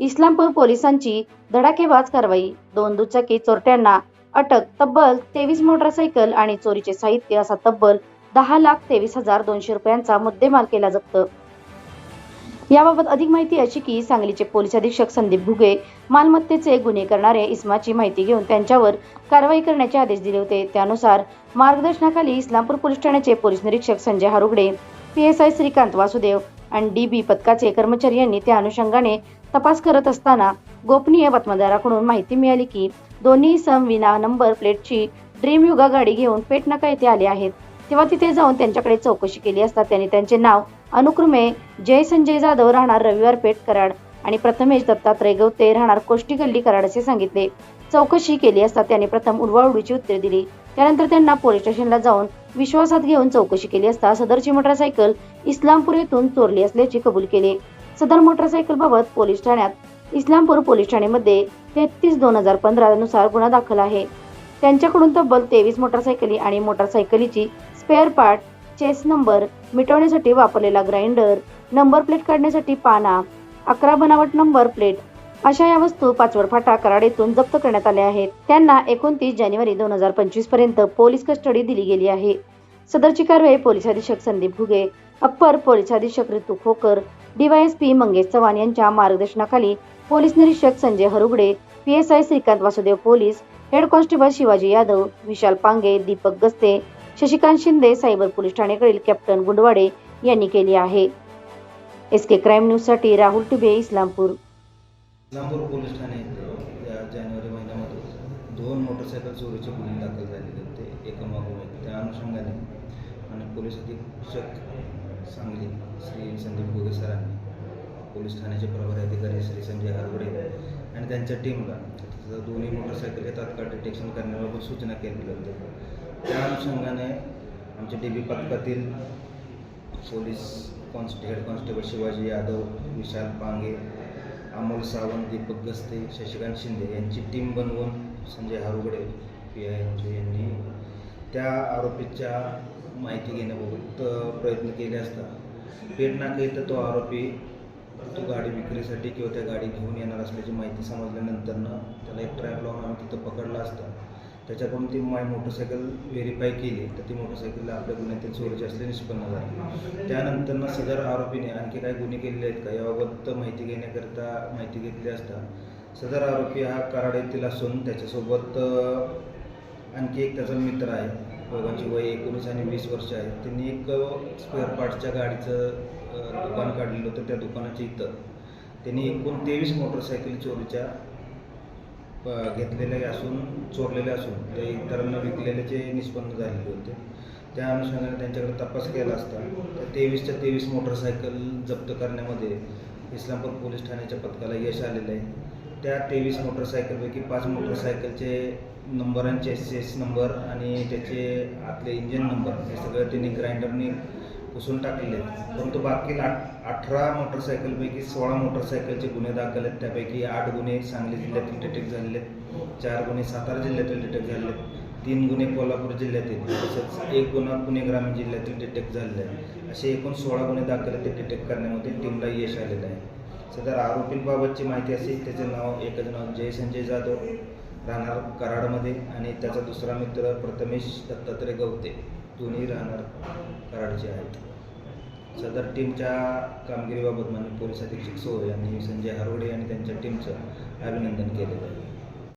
इस्लामपूर पोलिसांची धडाकेबाज कारवाई. दोन दुचाकी चोरट्यांना अटक तब्बल तेवीस मोटरसायकल आणि चोरीचे साहित्य असा तब्बल दहा लाख तेवीस हजार दोनशे रुपयांचा मुद्देमाल केला जप्त. याबाबत अधिक माहिती अशी की सांगलीचे पोलीस अधीक्षक संदीप घुगे मालमत्तेचे गुन्हे करणारे इस्माची माहिती घेऊन त्यांच्यावर कारवाई करण्याचे आदेश दिले होते. त्यानुसार मार्गदर्शनाखाली इस्लामपूर पोलीस ठाण्याचे पोलीस निरीक्षक Sanjay Harugade P S I Shrikant Vasudev आणि डी बी पथकाचे कर्मचारी यांनी त्या अनुषंगाने तपास करत असताना गोपनीय बातमीदाराकडून माहिती मिळाली की दोन्ही सम विना नंबर प्लेटची ड्रीम युगा गाडी घेऊन पेटनाका येथे आले आहेत. तेव्हा तिथे जाऊन त्यांच्याकडे चौकशी केली असता त्यांनी त्यांचे नाव अनुक्रमे जय संजय जाधव राहणार रविवार पेठ कराड आणि प्रथमेश दत्तात्रय गवते राहणार कोष्टी गल्ली कराड असे सांगितले. चौकशी केली असता त्यांनी प्रथम उडवाउडीची उत्तरे दिली. त्यानंतर त्यांना पोलीस स्टेशनला जाऊन विश्वासात घेऊन चौकशी केली असता सदरची मोटरसायकल इस्लामपूर येथून चोरली असल्याचे कबूल केले. सदर मोटरसायकल बाबत पोलीस ठाण्यात इस्लामपूर पोलीस ठाण्यामध्ये तेहतीस दोन हजार पंधरा नुसार गुन्हा दाखल आहे. त्यांच्याकडून तब्बल तेवीस मोटरसायकली आणि मोटरसायकलीची स्पेअर पार्ट चेस नंबर मिटवण्यासाठी वापरलेला ग्राइंडर नंबर प्लेट काढण्यासाठी पाना अकरा बनावट नंबर प्लेट अशा या वस्तू पाचवड फाटा कराड येथून जप्त करण्यात आल्या आहेत. त्यांना एकोणतीस जानेवारी दोन हजार पंचवीसपर्यंत पोलीस कस्टडी दिली गेली आहे. सदरची कारवाई पोलीस अधीक्षक संदीप भुगे अप्पर पोलीस अधीक्षक ऋतू खोकर डीवायएसपी मंगेश चव्हाण यांच्या मार्गदर्शनाखाली पोलीस निरीक्षक Sanjay Harugade PSI Shrikant Vasudev police head constable Shivaji Yadav Vishal Pange Deepak Gaste Shashikant Shinde cyber police ठाण्याकडील captain Gundwade यांनी केली आहे. एस के क्राईम न्यूजसाठी राहुल टुबे इस्लामपूर. इस्लामपूर पोलीस ठाणे जानेवारी महिन्यामध्ये दोन मोटरसायकल चोरीचे गुन्हे दाखल झालेले होते. एकामागोम एक त्या अनुषंगाने. आणि पोलीस अधीक्षक सांगली श्री संदीप गोगे सरांनी पोलीस ठाण्याचे प्रभारी अधिकारी श्री संजय हरवडे आणि त्यांच्या टीमला दोन्ही मोटरसायकल तात्काळ डिटेक्शन करण्याबाबत सूचना केलेल्या होत्या. त्या अनुषंगाने आमच्या डी बी पथकातील पोलीस कॉन्स्ट हेड कॉन्स्टेबल शिवाजी यादव विशाल पांगे अमोल सावंत दीपक गस्ते शशिकांत शिंदे यांची टीम बनवून संजय हारुगडे पी आय यांनी त्या आरोपीच्या माहिती घेण्याबाबत प्रयत्न केले असता. पेटनाका तर तो आरोपी तो गाडी विक्रीसाठी किंवा त्या गाडी घेऊन येणार असल्याची माहिती समजल्यानंतरनं त्याला एक ट्रॅप लावून आम्ही तिथं पकडला असता. त्याच्याकडून ती माय मोटरसायकल व्हेरीफाय केली. तर ती मोटरसायकल आपल्या गुन्ह्यातील चोरीची असले निष्पन्न झाली. त्यानंतरनं सदर आरोपीने आणखी काही गुन्हे केलेले आहेत का? याबाबत माहिती घेण्याकरिता माहिती घेतली असता सदर आरोपी हा कराड येथील असून त्याच्यासोबत आणखी एक त्याचा मित्र आहे. दोघांची वय एकोणीस आणि वीस वर्ष आहे. त्यांनी एक स्पेअर पार्टच्या गाडीचं दुकान काढलेलं होतं. त्या दुकानाच्या इथं त्यांनी एकूण तेवीस मोटरसायकल चोरीच्या घेतलेले असून चोरलेले असून ते इतरांना विकलेल्याचे निष्पन्न झालेले होते त्या अनुषंगाने त्यांच्याकडे तपास केला असता त्या तेवीसच्या तेवीस मोटरसायकल जप्त करण्यामध्ये इस्लामपूर पोलीस ठाण्याच्या पथकाला यश आलेलं आहे. त्या तेवीस मोटरसायकलपैकी पाच मोटरसायकलचे नंबरांचे सेस नंबर आणि त्याचे आतले इंजिन नंबर हे सगळं त्यांनी ग्राइंडरने पुसून टाकलेले आहेत. परंतु बाकी आठ अठरा मोटरसायकलपैकी सोळा मोटरसायकलचे गुन्हे दाखल आहेत. त्यापैकी आठ गुन्हे सांगली जिल्ह्यातील डिटेक्ट झालेले आहेत. चार गुन्हे सातारा जिल्ह्यातील डिटेक्ट झालेले आहेत. तीन गुन्हे कोल्हापूर जिल्ह्यातील तसेच एक गुन्हा पुणे ग्रामीण जिल्ह्यातील डिटेक्ट झालेला आहे असे एकूण सोळा गुन्हे दाखल आहेत. ते डिटेक्ट करण्यामध्ये टीमला यश आलेलं आहे. सदर आरोपींबाबतची माहिती अशी त्याचे नाव एकच नाव जय संजय जाधव राहणार कराडमध्ये आणि त्याचा दुसरा मित्र प्रथमेश दत्तात्रय गवते. दोन्ही राहणार कराडचे आहेत. सदर टीमच्या कामगिरीबाबत माननीय पोलीस अधीक्षक सोय यांनी संजय हरवडे आणि त्यांच्या टीमचं अभिनंदन केलेलं आहे.